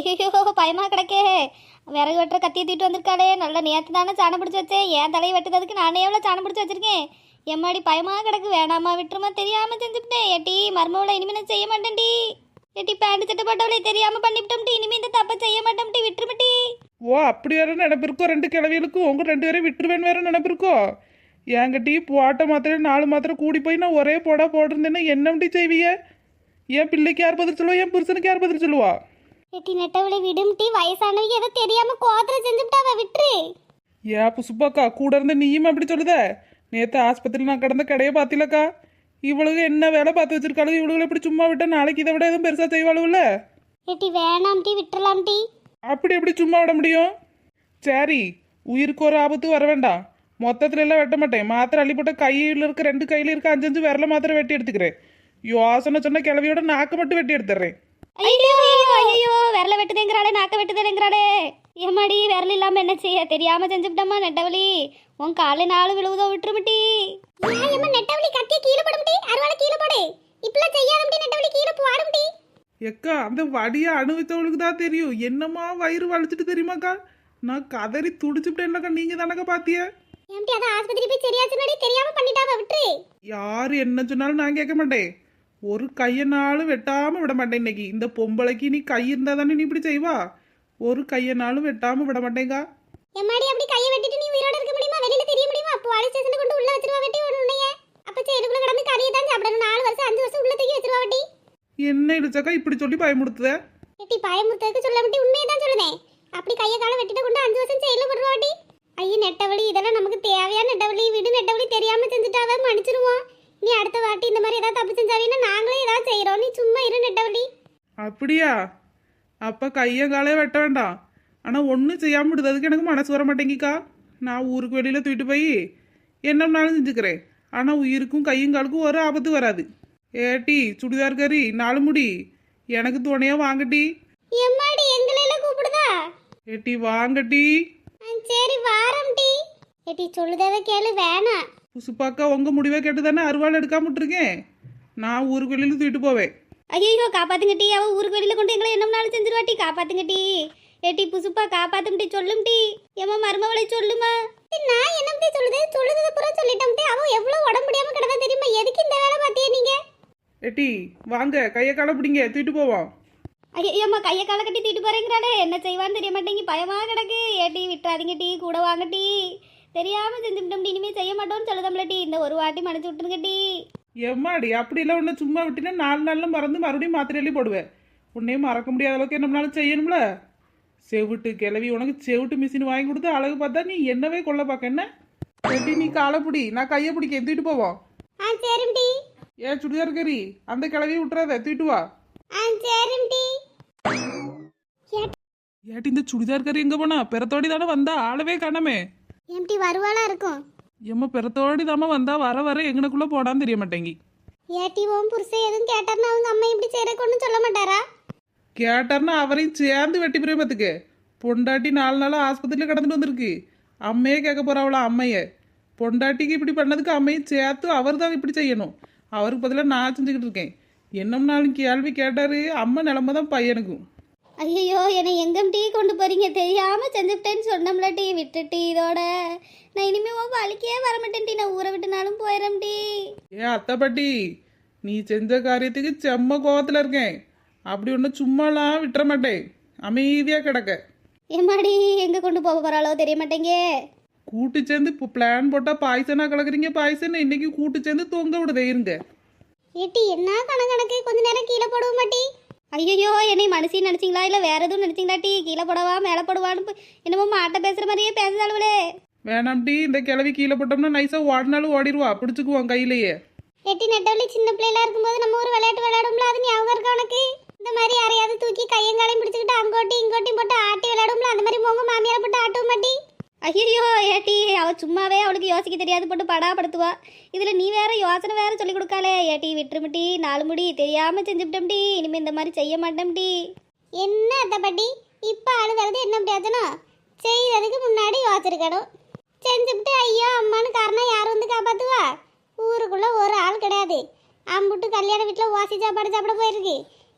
ஐயோ பயமாக கிடக்கே. விறகு வெட்டுற கத்தி தூக்கிட்டு வந்திருக்காளே. நல்ல நேற்று தானே சாணம் பிடிச்சி வச்சேன் ஏன் தலையை வெட்டுறதுக்கு நானே எவ்வளோ சாணம் பிடிச்சி வச்சிருக்கேன்? எம்மாடி பயமாக கிடக்கு. வேணாமா விட்டுருமா தெரியாமல் செஞ்சுவிட்டேன் ஏட்டி மர்மவளை இனிமே நான் செய்ய மாட்டேன்டி. ஏட்டி பேண்ட் சட்டை போட்டவளே தெரியாமல் பண்ணிவிட்டோம்டி. இனிமே இந்த தப்பை செய்ய மாட்டோம்டி. விட்டுருமட்டி ஓ அப்படி வேற நினைப்பிருக்கோ? ரெண்டு கிழவிகளுக்கும் உங்க ரெண்டு பேரும் விட்டுருவேன் வேற நினைப்பிருக்கோ? என்கிட்ட போட்ட மாத்திரம் நாலு மாத்திரம் கூடி போய் நான் ஒரே போடா போட்டிருந்தேன்னா என்னம்டி செய்வீங்க? என் பிள்ளைக்கு யார் பதில் சொல்லுவா? என் புருஷனுக்கு யார் பதில் சொல்லுவா? ஏட்டி நெட்டவளை விடும்டி வயசானவங்க ஏதோ தெரியாம கோத்திர செஞ்சுவிட்டாவ விட்டுரு. ஏன் புசுப்பாக்கா கூட இருந்த நீயும் அப்படி சொல்லுத? நேற்று ஆஸ்பத்திரியில் நான் கிடந்த கடையை பார்த்திலக்கா. இவளுக்கு என்ன வேலை பார்த்து வச்சிருக்காளு இவளுகளை இப்படி சும்மா விட்டா நாளைக்கு இதை விட எதுவும் பெருசாக செய்வாளுல்ல ஏட்டி வேணாம்டி விட்டுறலாம்டி அப்படி எப்படி சும்மா விட முடியும்? சரி உயிருக்கு ஒரு ஆபத்து வர வேண்டாம். மொத்தத்துல எல்லாம் வெட்ட மாட்டேன். மாத்திரை அள்ளி போட்ட கையில் இருக்க ரெண்டு கையில் இருக்க அஞ்சு அஞ்சு விரல மாத்திரம் வெட்டி எடுத்துக்கிறேன். யோசனை சொன்ன கிளவியோட நாக்கு மட்டும் வெட்டி எடுத்துறேன். ஐயோ ஐயோ ஐயோ விரல வெட்டுதேங்கிறாளே நாக்க வெட்டுதேங்கிறாளே ஏமாடி இல்லாம என்ன செய்ய? தெரியாம செஞ்சுவிட்டம்மா நெட்டவலி. உன் காலை நாலு விழுவுதோ விட்டுருமட்டி. ஏம்மா நெட்டவலி கத்திய கீழே போடும்டி அருவாளை கீழே போடு. இப்பெல்லாம் செய்யாதம்டி நெட்டவலி கீழே போடும்டி எக்கா அந்த வடியை அனுபவித்தவளுக்கு தான் தெரியும். என்னமா வயிறு வலிச்சிட்டு தெரியுமாக்கா? நான் கதறி துடிச்சுட்டேன்லக்கா நீங்க தானக்கா பாத்திய? ஏம்டி அத ஆஸ்பத்திரி போய் சரியாச்சுனடி தெரியாம பண்ணிட்டாவ விட்டுரு. யாரு என்ன சொன்னாலும் நான் கேட்க மாட்டேன். ஒரு கையனாலும் வெட்டாம விட மாட்டேன் இன்னைக்கு. இந்த பொம்பளைக்கு நீ கை இருந்தா தானே நீ இப்படி செய்வா? ஒரு கையனாலும் வெட்டாம விட மாட்டேங்கா. எம்மாடி அப்படி கையை வெட்டிட்டு நீ உயிரோட இருக்க முடியுமா? வெளியில தெரிய முடியுமா? அப்போ போலீஸ் ஸ்டேஷன்ல கொண்டு உள்ள வச்சிருவா வெட்டி உன்னைய. அப்ப செயலுக்குள்ள கடந்து கறியை தான் சாப்பிடணும். நாலு வருஷம் அஞ்சு வருஷம் உள்ள தூக்கி வச்சிருவா வெட்டி. என்ன இடிச்சாக்கா இப்படி சொல்லி பயமுடுத்துத வெட்டி பயமுறுத்ததுக்கு சொல்ல முட்டி உண்மையை தான் சொல்லுதேன். அப்படி கையை காலை வெட்டிட்டு கொண்டு அஞ்சு வருஷம் செயல போடுவா வெட்டி. ஐயோ நெட்டவழி இதெல்லாம் நமக்கு தேவையான நெட்டவழி விடு நெட்டவழி தெரியாம செஞ்சுட்டாவே மன்னிச்சிருவோம். நீ அடுத்த வாட்டி இந்த மாதிரி ஏதாவது தப்பு செஞ்சாவீன்னா நாங்களே ஏதாவது செய்யறோம் நீ சும்மா இரு நெட்டவழி அப்படியா? அப்ப கைய காலே வெட்ட வேண்டாம். ஆனா ஒன்றும் செய்யாம விடுறதுக்கு எனக்கு மனசு வர மாட்டேங்கிக்கா. நான் ஊருக்கு வெளியில தூக்கிட்டு போய் என்னம்னாலும் செஞ்சுக்கிறேன். ஆனா உயிருக்கும் கையும் காலுக்கும் ஒரு ஆபத்து வராது. ஏட்டி சுடிதார் கறி நாலு முடி. எனக்கு துணையா வாங்கட்டி. எம்மாடி எங்களெல்லாம் கூப்பிடுதா? ஏட்டி வாங்கட்டி. சரி வாரம் டி. ஏட்டி சொல்லுதத கேளு வேணாம். புசுப்பாக்கா உங்க முடிவை கேட்டு தானே அருவாள் எடுக்காம விட்டுருக்கேன். நான் ஊருக்கு வெளியில தூக்கிட்டு போவேன். ஐயோ காப்பாத்துங்க டி அவ ஊருக்கு வெளியில கொண்டு எங்களை என்னம்னாலும் செஞ்சிருவா டி. காப்பாத்துங்க டி ஏட்டி புசுப்பா காப்பாத்தும் டி சொல்லும் டி. ஏமா மருமவளை சொல்லுமா. நான் என்ன பத்தி சொல்லுது? சொல்லுறது பூரா சொல்லிட்டோம் டி. அவ எவ்வளவு உடம்பு முடியாம கிடந்தா தெரியுமா? எதுக்கு இந்த வேலை பாத்தியே நீங்க? ஏட்டி வாங்க. கையை காலை பிடிங்க. தூக்கிட்டு போவோம் ஐயம்மா கையை காலை கட்டி தூக்கிட்டு போறேங்கிறாளே. என்ன செய்வான்னு தெரிய மாட்டேங்க பயமா கிடக்கு. ஏட்டி விட்டுறாதீங்க டீ. கூட வாங்க டீ. தெரியாம செஞ்சுட்டோம் டி இனிமே செய்ய மாட்டோம்னு சொல்லுதம்ல டீ. இந்த ஒரு வாட்டி மன்னிச்சு விட்டுருங்க டீ. எம்மாடி அப்படிலாம் ஒன்று சும்மா விட்டினா நாலு நாளில் மறந்து மறுபடியும் மாத்திரையிலே போடுவேன். உன்னையும் மறக்க முடியாத அளவுக்கு நம்மளால செய்யணும்ல? செவிட்டு கிளவி உனக்கு செவிட்டு மிஷின் வாங்கி கொடுத்து அழகு பார்த்தா நீ என்னவே கொல்ல பார்க்க என்ன? நீ காலை பிடி? நான் கையை பிடிக்க தூக்கிட்டு போவோம் ஏன் சுடிதார் கறி அந்த கிளவியை விட்டுறாத தூக்கிட்டு வா. ஏட்டி இந்த சுடிதார் கறி எங்க போனா? பெறத்தோடி தானே வந்தா? ஆளவே காணாமே. எம்டி வருவாளா இருக்கும்? எம்ம பெறத்தோடி தாம வந்தா வர வர எங்கனக்குள்ள போடான்னு தெரிய மாட்டேங்கி ஏட்டி ஓம் புருஷன் எதுவும் கேட்டார்னா அவங்க அம்மா இப்படி செய்யறக்கு ஒன்றும் சொல்ல மாட்டாரா? கேட்டார்னா அவரையும் சேர்ந்து வெட்டி போய் பார்த்துக்க பொண்டாட்டி நாலு நாளாக ஆஸ்பத்திரியில் கிடந்துட்டு வந்திருக்கு. அம்மையே கேட்க போறாவளா அம்மைய. பொண்டாட்டிக்கு இப்படி பண்ணதுக்கு அம்மையை சேர்த்து அவர் தான் இப்படி செய்யணும். அவருக்கு பதிலாக நான் செஞ்சுக்கிட்டு இருக்கேன். என்னம்னாலும் கேள்வி கேட்டாரு அம்மா நிலமை தான் பையனுக்கும். ஐயோ என்னை எங்கம் டீ கொண்டு போறீங்க? தெரியாம செஞ்சுட்டேன்னு சொன்னோம்ல டீ. விட்டு டீ இதோட. நான் இனிமே உன் வலிக்கே வர மாட்டேன் டீ. நான் ஊரை விட்டுனாலும் போயிடும் டீ. ஏ அத்தைப்பாட்டி நீ செஞ்ச காரியத்துக்கு செம்ம கோவத்தில் இருக்கேன். அப்படி ஒன்றும் சும்மாலாம் விட்டுற மாட்டேன். அமைதியாக கிடக்க. ஏமாடி எங்க கொண்டு போக போறாளோ தெரிய மாட்டேங்க கூட்டு சேர்ந்து இப்போ பிளான் போட்டால் பாய்சனா கலக்குறீங்க பாய்சன் இன்னைக்கு கூட்டு சேர்ந்து தொங்க விடுதே இருங்க. ஏட்டி என்ன கணக்கணக்கு கொஞ்ச நேரம் கீழே போடுவ மாட்டி ஐயோ என்னை மனசி நினைச்சிங்களா? இல்ல வேற எதுவும் நினைச்சிங்களா டீ? கீழே போடவா மேலே போடுவான்னு என்னமோ மாட்ட பேசுற மாதிரியே பேசுதாளுவலே வேணாம்டி இந்த கிளவி கீழே போட்டோம்னா நைஸாக ஓடினாலும் ஓடிடுவா. பிடிச்சிக்குவான் கையிலேயே. எட்டி நெட்டவள்ளி சின்ன பிள்ளைல இருக்கும்போது நம்ம ஒரு விளையாட்டு விளையாடும்ல? அது ஞாபகம் இருக்கா உனக்கு? இந்த மாதிரி யாரையாவது தூக்கி கையங்காலையும் பிடிச்சிக்கிட்டு அங்கோட்டி இங்கோட்டி போட்டு ஆட்டி விளையாடும்ல? அந்த மாதிரி உங்க மாமியாரை போட்டு ஆட்டவும் மாட்டி ஐயோ ஏட்டி அவ சும்மாவே அவளுக்கு யோசிக்க தெரியாது போட்டு படாப்படுத்துவா இதுல நீ வேற யோசனை வேற சொல்லி கொடுக்காளே. ஏட்டி விட்டுருமிட்டி நாலு முடி தெரியாம செஞ்சுவிட்டோம்டி இனிமே இந்த மாதிரி செய்ய மாட்டோம்டி. என்ன அத்தை பாட்டி? இப்ப அழுதழுது என்ன பிரயோஜனம் செய்யறதுக்கு முன்னாடி யோசிச்சிருக்கணும். செஞ்சுவிட்டு ஐயோ அம்மான்னு காரணம் யார் வந்து காப்பாத்துவா? ஊருக்குள்ள ஒரு ஆள் கிடையாது. அம்புட்டு கல்யாண வீட்டில் ஓசி சாப்பாடு சாப்பிட போயிருக்கு.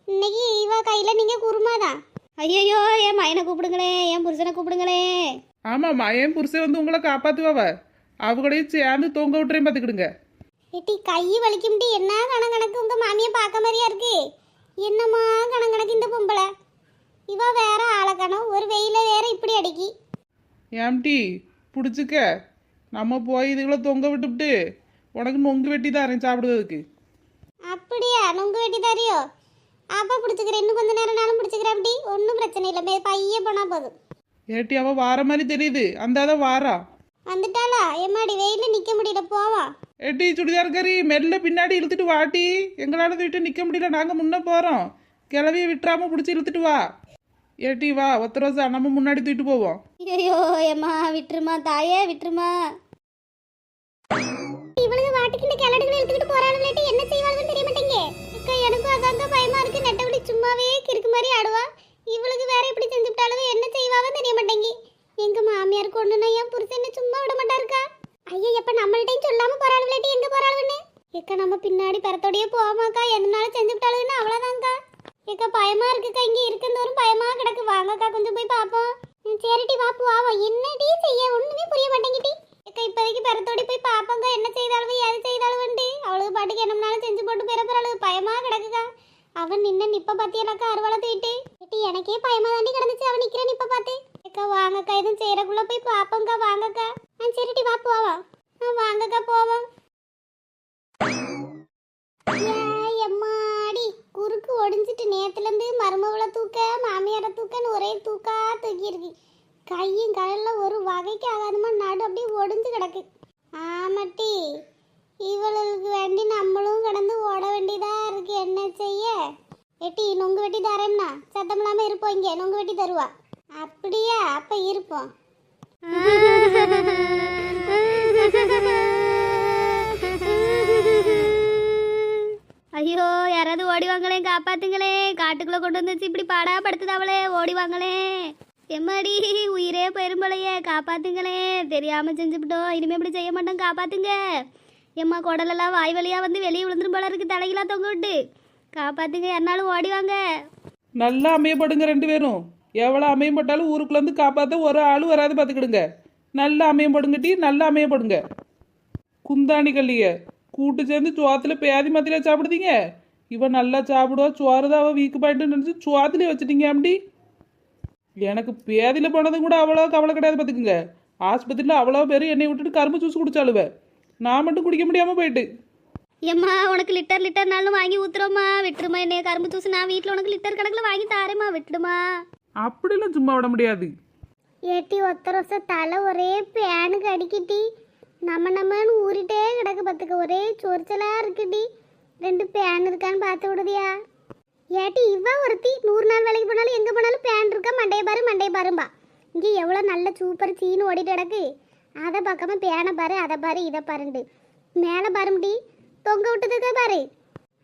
இன்னைக்கு இவ கையில் நீங்கள் குருமா தான். ஐயோ என் மயனை கூப்பிடுங்களே என் புருஷனை கூப்பிடுங்களே ஆமாம்மா என் புருஷன் வந்து உங்களை காப்பாத்துவாவ. அவகளையும் சேர்ந்து தொங்க விட்டுறேன் பார்த்துக்கிடுங்க ஏட்டி கை வலிக்கும்டி. என்ன கணக்கணக்கு உங்க மாமியை பார்க்க மாதிரியா இருக்கு? என்னம்மா கணக்கணக்கு இந்த பொம்பளை? இவ வேற ஆளக்கணும் ஒரு வெயில வேற இப்படி அடிக்கி. ஏம்டி பிடிச்சிக்க. நம்ம போய் இதுகளை தொங்க விட்டுவிட்டு உனக்கு நொங்கு வெட்டி தரேன் சாப்பிடுறதுக்கு. அப்படியா? நுங்கு வெட்டி தரியோ? அப்பா பிடிச்சிக்கிறேன். இன்னும் கொஞ்ச நேரம் நாளும் பிடிச்சிக்கிறேன் அப்படி ஒன்றும் பிரச்சனை இல்லை. மே- பைய போனா போதும். ஏட்டி அவ வார மாதிரி தெரியுது. அந்த தான் வாரா. வந்துட்டாளா? எம்மாடி வெயில நிக்க முடியல போவா. ஏட்டி சுடிதார்காரி மெல்ல பின்னாடி இழுத்துட்டு வாட்டி எங்களால வீட்டு நிக்க முடியல நாங்க முன்ன போறோம். கிளவிய விட்டுறாம பிடிச்சி இழுத்துட்டு வா. ஏட்டி வா ஒத்த ரோசா நம்ம முன்னாடி தூக்கிட்டு போவோம். ஐயோ ஏம்மா விட்டுருமா தாயே விட்டுருமா. இவளுக்கு வாட்டுக்கு இந்த கிளடுகளை எடுத்துக்கிட்டு போறாளுலேட்டு என்ன செய்வாளுன்னு தெரிய மாட்டேங்க எனக்கும் அதாங்க பயமா இருக்கு. நெட்டவழி சும்மாவே கிறுக்கு மாதிரி ஆடுவா. இவளுக்கு வேற எப்படி செஞ்சுட்டாலும் என்ன செய்வாவன்னு தெரிய மாட்டேங்கி. எங்க மாமியாருக்கு ஒண்ணுனா என் புருஷன் சும்மா விட மாட்டாருக்கா? ஐயா எப்ப நம்மள்ட்டையும் சொல்லாம போறாளுலேட்டு எங்க போறாளுன்னு? ஏக்கா நம்ம பின்னாடி பரத்தோடயே போவாமாக்கா? எதனால செஞ்சு விட்டாளுன்னு அவ்வளவுதான்க்கா. ஏக்கா பயமா இருக்குக்கா இங்க இருக்கந்தோறும் பயமா கிடக்கு. வாங்கக்கா கொஞ்சம் போய் பாப்போம். சரிட்டி சரிடி வா போவா என்னடி செய்ய? ஒண்ணுமே புரிய மாட்டேங்கிட்டி ஏக்கா இப்போதைக்கு பரத்தோடி போய் பாப்போங்க என்ன செய்தாலும் எது செய்தாலும் அவளுக்கு பாட்டுக்கு என்னம்னாலும் செஞ்சு போட்டு பிற பிறகு பயமா கிடக்குக்கா அவன் நின்ன நிப்ப பாத்தியனாக்கா அருவாளை தூக்கிட்டு ஏட்டி எனக்கே பயமா தாண்டி கிடந்துச்சு. அவன் நிக்கிறேன் இப்ப பாத்து. அக்கா வாங்கக்கா. எதுவும் செய்யறக்குள்ள போய் பாப்போங்கக்கா வாங்கக்கா. ஆ சரிடி வா போவா. ஆ வாங்கக்கா போவோம் ஏய், எம்மாடி. குறுக்கு ஒடிஞ்சிட்டு நேத்துல இருந்து மருமவளை தூக்க மாமியாரை தூக்கன்னு ஒரே தூக்கா தூக்கியிருக்கு. கையும் கடல்ல ஒரு வகைக்கு ஆகாதமா நாடு அப்படியே ஒடிஞ்சு கிடக்கு. ஆமாட்டி. இவளுக்கு வேண்டி நம்மளும் கடந்து ஓட வேண்டியதா இருக்கு. என்ன செய்ய? எட்டி நொங்கு வெட்டி தரேன்னா சத்தம் இல்லாம இருப்போம் இங்கே. நொங்கு வெட்டி தருவா. அப்படியா? அப்ப இருப்போம் ஐயோ யாராவது ஓடி வாங்களே காப்பாத்துங்களே. காட்டுக்குள்ள கொண்டு வந்துச்சு இப்படி பாடா படுத்துதாவளே. ஓடி வாங்களே. எம்மாடி உயிரே பெரும்பலையே காப்பாத்துங்களே. தெரியாம செஞ்சுவிட்டோம் இனிமே இப்படி செய்ய மாட்டோம். காப்பாத்துங்க. எம்மா குடலெல்லாம் வாய் வழியா வந்து வெளியே விழுந்துரும் போல இருக்கு. தலையெல்லாம் தொங்க விட்டு. காப்பாத்துங்க யாருனாலும் ஓடி வாங்க நல்லா அமையப்படுங்க ரெண்டு பேரும். எவ்வளோ அமையப்பட்டாலும் ஊருக்குள்ள இருந்து காப்பாற்ற ஒரு ஆள் வராது பார்த்துக்கிடுங்க நல்லா அமையப்படுங்கட்டி நல்லா அமையப்படுங்க. குந்தாணி கல்லிய கூட்டு சேர்ந்து சுவாத்துல பேதி மத்தியில சாப்பிடுதீங்க? இவன் நல்லா சாப்பிடுவா சோறு தான் அவள் வீக்கு பாயிட்டு நினச்சி சோத்துலேயே வச்சுட்டீங்க அப்படி எனக்கு பேதியில் போனதும் கூட அவ்வளோ கவலை கிடையாது பார்த்துக்குங்க ஆஸ்பத்திரியில் அவ்வளோ பேர் என்னை விட்டுட்டு கரும்பு ஜூஸ் குடிச்சாளுவேன் நான் மட்டும் குடிக்க முடியாமல் போயிட்டு. எம்மா உனக்கு லிட்டர் லிட்டர்னாலும் வாங்கி ஊத்துறோம்மா. விட்டுருமா என்னைய? கரும்பு தூசு நான் வீட்டில் உனக்கு லிட்டர் கணக்கில் வாங்கி தாரேம்மா. விட்டுடுமா. அப்படிலாம் சும்மா விட முடியாது. ஏட்டி ஒத்த வருஷம் தலை ஒரே பேனுக்கு அடிக்கிட்டி. நம்ம நம்மன்னு ஊறிட்டே கிடக்கு பார்த்துக்க ஒரே சொரிச்சலாக இருக்குடி. ரெண்டு பேன் இருக்கான்னு பார்த்து விடுதியா? ஏட்டி இவ ஒருத்தி நூறு நாள் வேலைக்கு போனாலும் எங்கே போனாலும் பேன் இருக்கா? மண்டைய பாரு மண்டைய பாரும்பா. இங்கே எவ்வளோ நல்ல சூப்பர் சீனு ஓடிட்டு கிடக்கு. அதை பார்க்காம பேனை பாரு அதை பாரு இதை பாருண்டு மேலே பாரும்டி. தொங்க விட்டதுக்கா பாரு.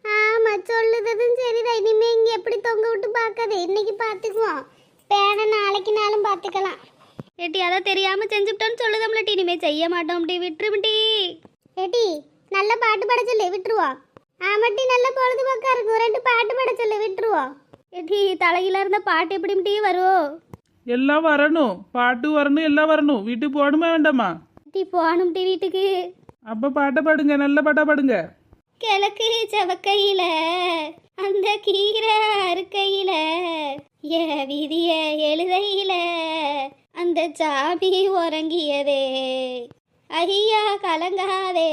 ஆமா சொல்லுததும் சரிதான். இனிமே இங்க எப்படி தொங்க விட்டு பார்க்காது? இன்னைக்கு பார்த்துக்குவோம். பேனை நாளைக்கு நாளும் பார்த்துக்கலாம். ஏட்டி அதான் தெரியாம செஞ்சுட்டோன்னு சொல்லுதம்லட்டி இனிமே செய்ய மாட்டோம் டி விட்டுருமிட்டி. ஏட்டி நல்ல பாட்டு பாட சொல்லு விட்டுருவோம். ஆமாட்டி நல்ல பொழுதுபோக்கா இருக்கும். ரெண்டு பாட்டு பாட சொல்லு விட்டுருவோம். ஏட்டி தலையில இருந்த பாட்டு எப்படி வரும் எல்லாம் வரணும். பாட்டு வரணும் எல்லாம் வரணும். வீட்டுக்கு போகணுமா வேண்டாமா? டி போகணும் டி வீட்டுக்கு. அப்ப பாட்டை பாடுங்க நல்ல பாட்டா பாடுங்க. கிழக்கு செவக்கையில அந்த கீரை அறுக்கையில ஏ விதிய எழுதையில அந்த சாமி உறங்கியதே. ஐயா கலங்காதே.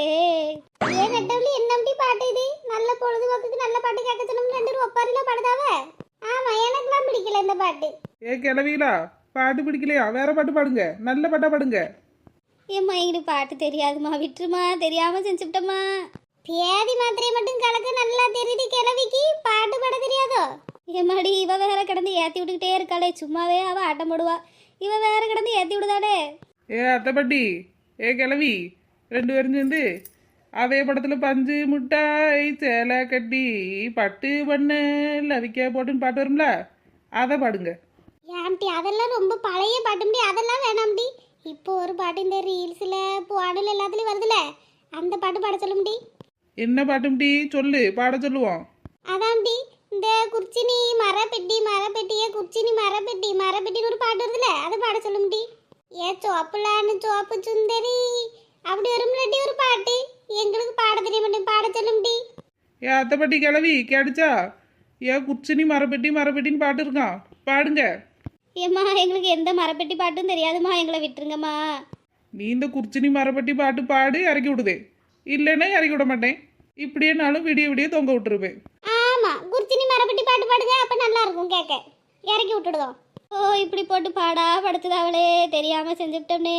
ஏன் நெட்டவளி என்னம்பி பாட்டு இது? நல்ல பொழுதுபோக்குக்கு நல்ல பாட்டு கேட்க சொன்னோம் ரெண்டு ஒப்பாரில பாடுதாவ? ஆமா எனக்குலாம் பிடிக்கல இந்த பாட்டு. ஏ கிளவிகளா பாட்டு பிடிக்கலையா? வேற பாட்டு பாடுங்க நல்ல பாட்டா பாடுங்க. ஏம்மா எங்களுக்கு பாட்டு தெரியாதுமா விட்டுருமா தெரியாம செஞ்சுட்டோமா பேதி மாத்திரை மட்டும் கலக்க நல்லா தெரியுது கிழவிக்கு. பாட்டு பாட தெரியாதோ? ஏமாடி இவ வேற கிடந்து ஏத்தி விட்டுக்கிட்டே இருக்காளே. சும்மாவே அவ ஆட்டம் போடுவா. இவ வேற கிடந்து ஏத்தி விடுதாடே. ஏ அத்தைப்பட்டி ஏ கிளவி ரெண்டு பேரும் சேர்ந்து அதே படத்துல பஞ்சு முட்டாய் சேலை கட்டி பட்டு பண்ணு லவிக்க போட்டுன்னு பாட்டு வரும்ல? அதை பாடுங்க. ஏன்டி அதெல்லாம் ரொம்ப பழைய பாட்டும்டி அதெல்லாம் வேணாம்டி. இப்போ ஒரு பாட்டு இந்த ரீல்ஸில் பாடல் எல்லாத்துலேயும் வருதுல? அந்த பாட்டு பாட சொல்லும்டி. என்ன பாட்டும்டி? சொல்லு பாட சொல்லுவோம். அதான்டி இந்த குர்ச்சினி மரப்பெட்டி மரப்பெட்டியே குர்ச்சினி மரப்பெட்டி மரப்பெட்டின்னு ஒரு பாட்டு வருதுல அதை பாட சொல்ல முடி ஏ சோப்புலான்னு சோப்பு சுந்தரி அப்படி வரும்லட்டி ஒரு பாட்டு. எங்களுக்கு பாட தெரிய மாட்டேன் பாட சொல்ல முடி ஏ அத்தைப்பட்டி கிளவி கேடுச்சா ஏ குச்சினி மரப்பெட்டி மரப்பெட்டின்னு பாட்டு இருக்கான் பாடுங்க. ஏம்மா எங்களுக்கு எந்த மரப்பெட்டி பாட்டும் தெரியாதும்மா. எங்களை விட்டுருங்கம்மா. நீ இந்த குச்சினி மரப்பெட்டி பாட்டு பாடு இறக்கி விடுதே. இல்லைன்னா இறக்கி விட மாட்டேன். இப்படியேனாலும் விடிய விடிய தொங்க விட்டுருப்பேன் ஆமா குர்ச்சினி மரப்பெட்டி பாட்டு பாடுங்க அப்ப நல்லா இருக்கும் கேட்க இறக்கி விட்டுடுதோம் ஓ இப்படி போட்டு பாடா படுத்துதாவளே தெரியாம செஞ்சுட்டோம்னே.